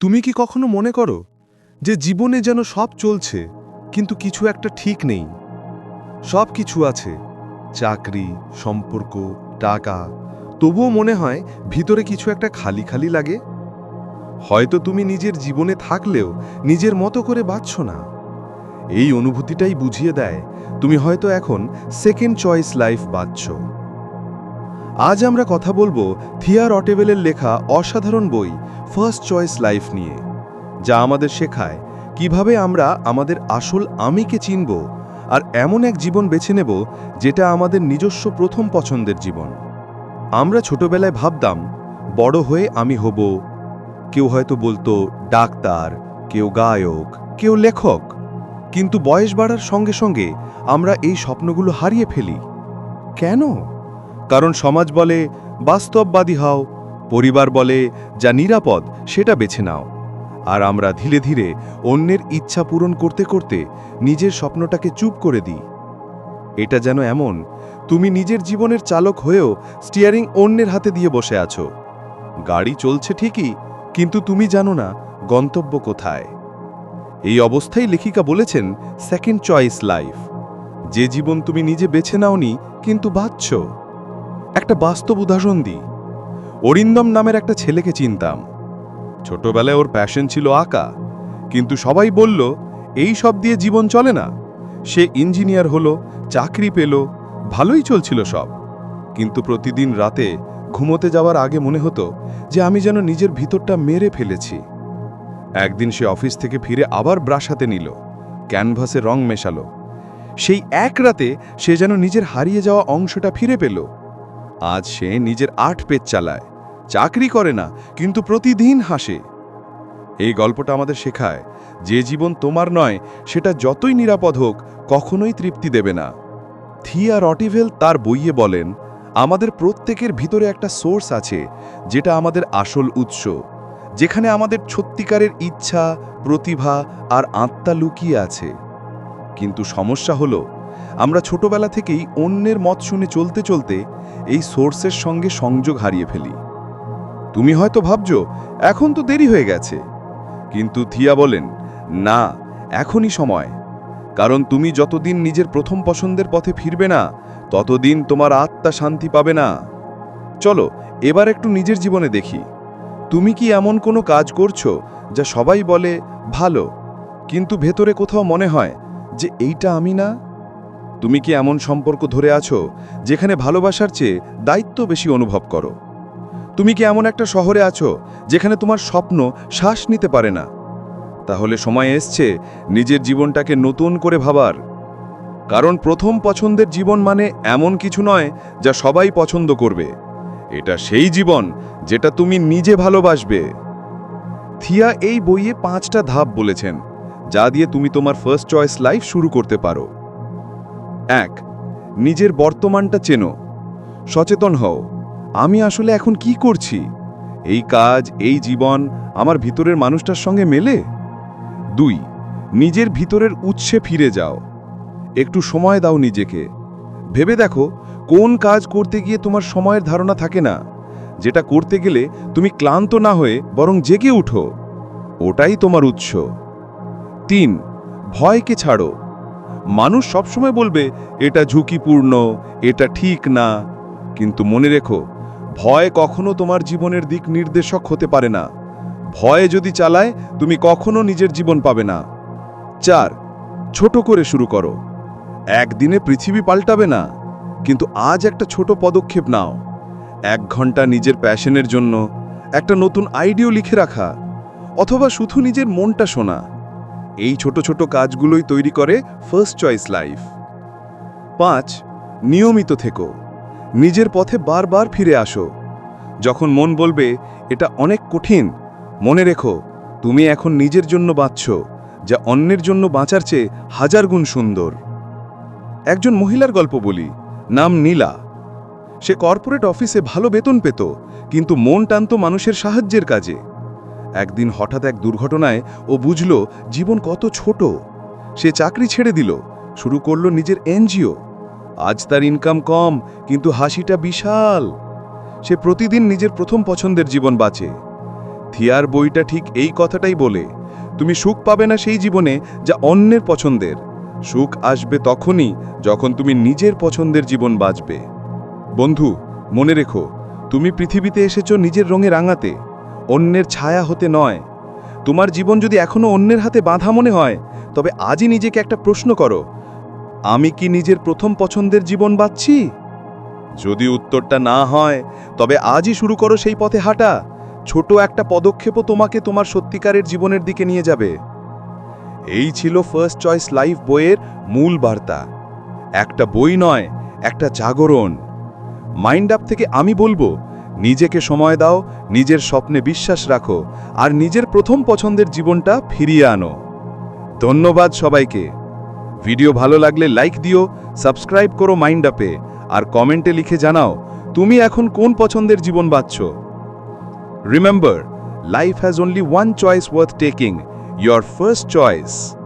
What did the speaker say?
তুমি কি কখনো মনে করো যে জীবনে যেন সব চলছে, কিন্তু কিছু একটা ঠিক নেই? সব কিছু আছে, চাকরি, সম্পর্ক, টাকা, তবুও মনে হয় ভিতরে কিছু একটা খালি খালি লাগে? হয়তো তুমি নিজের জীবনে থাকলেও নিজের মতো করে বাঁচছ না। এই অনুভূতিটাই বুঝিয়ে দেয়, তুমি হয়তো এখন সেকেন্ড চয়েস লাইফ বাঁচছ। আজ আমরা কথা বলব থিয়ার অটেবেলের লেখা অসাধারণ বই ফার্স্ট চয়েস লাইফ নিয়ে, যা আমাদের শেখায় কীভাবে আমরা আমাদের আসল আমিকে চিনব আর এমন এক জীবন বেছে নেব যেটা আমাদের নিজস্ব প্রথম পছন্দের জীবন। আমরা ছোটবেলায় ভাবতাম, বড় হয়ে আমি হব, কেউ হয়তো বলতো ডাক্তার, কেউ গায়ক, কেউ লেখক। কিন্তু বয়স বাড়ার সঙ্গে সঙ্গে আমরা এই স্বপ্নগুলো হারিয়ে ফেলি। কেন? কারণ সমাজ বলে, বাস্তববাদী হও, পরিবার বলে, যা নিরাপদ, সেটা বেছে নাও। আর আমরা ধীরে ধীরে অন্যের ইচ্ছা পূরণ করতে করতে নিজের স্বপ্নটাকে চুপ করে দিই। এটা যেন এমন, তুমি নিজের জীবনের চালক হয়েও স্টিয়ারিং অন্যের হাতে দিয়ে বসে আছো। গাড়ি চলছে ঠিকই, কিন্তু তুমি জানো না গন্তব্য কোথায়। এই অবস্থায় লেখিকা বলেছেন সেকেন্ড চয়েস লাইফ যে জীবন তুমি নিজে বেছে নাওনি, কিন্তু বাঁচছ একটা বাস্তব উদাহরণ দিই। অরিন্দম নামের একটা ছেলেকে চিনতাম। ছোটবেলায় ওর প্যাশন ছিল আঁকা। কিন্তু সবাই বলল, এই সব দিয়ে জীবন চলে না। সে ইঞ্জিনিয়ার হলো, চাকরি পেল, ভালোই চলছিল সব। কিন্তু প্রতিদিন রাতে ঘুমোতে যাওয়ার আগে মনে হতো যে আমি যেন নিজের ভিতরটা মেরে ফেলেছি। একদিন সে অফিস থেকে ফিরে আবার ব্রাশ হাতে নিল, ক্যানভাসে রং মেশালো। সেই এক রাতে সে যেন নিজের হারিয়ে যাওয়া অংশটা ফিরে পেল। আজ সে নিজের আট পেজ চালায়। চাকরি করে না, কিন্তু প্রতিদিন হাসে। এই গল্পটা আমাদের শেখায়, যে জীবন তোমার নয়, সেটা যতই নিরাপদ হোক, কখনোই তৃপ্তি দেবে না। থিয়া রটিভেল তার বইয়ে বলেন, আমাদের প্রত্যেকের ভিতরে একটা সোর্স আছে, যেটা আমাদের আসল উৎস, যেখানে আমাদের সত্যিকারের ইচ্ছা, প্রতিভা আর আত্মা লুকিয়ে আছে। কিন্তু সমস্যা হলো আমরা ছোটবেলা থেকেই অন্যের মত শুনে চলতে চলতে এই সোর্সের সঙ্গে সংযোগ হারিয়ে ফেলি। তুমি হয়তো ভাবছ, এখন তো দেরি হয়ে গেছে। কিন্তু থিয়া বলেন, না, এখনই সময়। কারণ তুমি যতদিন নিজের প্রথম পছন্দের পথে ফিরবে না, ততদিন তোমার আত্মা শান্তি পাবে না। চলো, এবার একটু নিজের জীবনে দেখি। তুমি কি এমন কোনো কাজ করছ যা সবাই বলে, ভালো কিন্তু ভেতরে কোথাও মনে হয় যে এইটা আমি না? তুমি কি এমন সম্পর্ক ধরে আছো যেখানে ভালোবাসার চেয়ে দায়িত্ব বেশি অনুভব করো? তুমি কি এমন একটা শহরে আছো যেখানে তোমার স্বপ্ন শ্বাস নিতে পারে না? তাহলে সময় এসছে নিজের জীবনটাকে নতুন করে ভাবার। কারণ প্রথম পছন্দের জীবন মানে এমন কিছু নয় যা সবাই পছন্দ করবে। এটা সেই জীবন যেটা তুমি নিজে ভালোবাসবে। থিয়া এই বইয়ে পাঁচটা ধাপ বলেছেন, যা দিয়ে তুমি তোমার ফার্স্ট চয়েস লাইফ শুরু করতে পারো। এক, নিজের বর্তমানটা চেনো। সচেতন হও, আমি আসলে এখন কি করছি? এই কাজ, এই জীবন আমার ভিতরের মানুষটার সঙ্গে মেলে? দুই, নিজের ভিতরের উৎসে ফিরে যাও। একটু সময় দাও নিজেকে। ভেবে দেখো, কোন কাজ করতে গিয়ে তোমার সময়ের ধারণা থাকে না। যেটা করতে গেলে তুমি ক্লান্ত না হয়ে বরং জেগে উঠো। ওটাই তোমার উৎস। তিন, ভয়কে ছাড়ো। মানুষ সবসময় বলবে, এটা ঝুঁকিপূর্ণ, এটা ঠিক না। কিন্তু মনে রেখো, ভয় কখনো তোমার জীবনের দিক নির্দেশক হতে পারে না। ভয়ে যদি চালায়, তুমি কখনো নিজের জীবন পাবে না। চার, ছোট করে শুরু করো। একদিনে পৃথিবী পাল্টাবে না, কিন্তু আজ একটা ছোট পদক্ষেপ নাও। এক ঘণ্টা নিজের প্যাশনের জন্য, একটা নতুন আইডিও লিখে রাখা, অথবা শুধু নিজের মনটা শোনা। এই ছোট ছোট কাজগুলোই তৈরি করে ফার্স্ট চয়েস লাইফ পাঁচ, নিয়মিত থেকো। নিজের পথে বারবার ফিরে আসো। যখন মন বলবে, এটা অনেক কঠিন, মনে রেখো, তুমি এখন নিজের জন্য বাঁচছ, যা অন্যের জন্য বাঁচার চেয়ে হাজার গুণ সুন্দর। একজন মহিলার গল্প বলি, নাম নীলা। সে কর্পোরেট অফিসে ভালো বেতন পেত, কিন্তু মন টানত মানুষের সাহায্যের কাজে। একদিন হঠাৎ এক দুর্ঘটনায় ও বুঝল জীবন কত ছোট। সে চাকরি ছেড়ে দিল, শুরু করল নিজের এনজিও। আজ তার ইনকাম কম, কিন্তু হাসিটা বিশাল। সে প্রতিদিন নিজের প্রথম পছন্দের জীবন বাঁচে। থিয়ার বইটা ঠিক এই কথাটাই বলে, তুমি সুখ পাবে না সেই জীবনে যা অন্যের পছন্দের। সুখ আসবে তখনই যখন তুমি নিজের পছন্দের জীবন বাঁচবে। বন্ধু, মনে রেখো, তুমি পৃথিবীতে এসেছ নিজের রঙে রাঙাতে। অন্যের ছায়া হতে নয়। তোমার জীবন যদি এখনও অন্যের হাতে বাঁধা মনে হয়, তবে আজই নিজেকে একটা প্রশ্ন করো। আমি কি নিজের প্রথম পছন্দের জীবন বাঁচছি যদি উত্তরটা না হয়, তবে আজই শুরু করো সেই পথে হাঁটা। ছোট একটা পদক্ষেপও তোমাকে তোমার সত্যিকারের জীবনের দিকে নিয়ে যাবে। এই ছিল ফার্স্ট চয়েস লাইফ বইয়ের মূল বার্তা। একটা বই নয়, একটা জাগরণ। মাইন্ড আপ থেকে আমি বলব নিজেকে সময় দাও, নিজের স্বপ্নে বিশ্বাস রাখো, আর নিজের প্রথম পছন্দের জীবনটা ফিরিয়ে আনো। ধন্যবাদ সবাইকে। ভিডিও ভালো লাগলে লাইক দিও, সাবস্ক্রাইব করো মাইন্ড আপে, আর কমেন্টে লিখে জানাও, তুমি এখন কোন পছন্দের জীবন বাঁচছ? Remember life has only one choice worth taking your first choice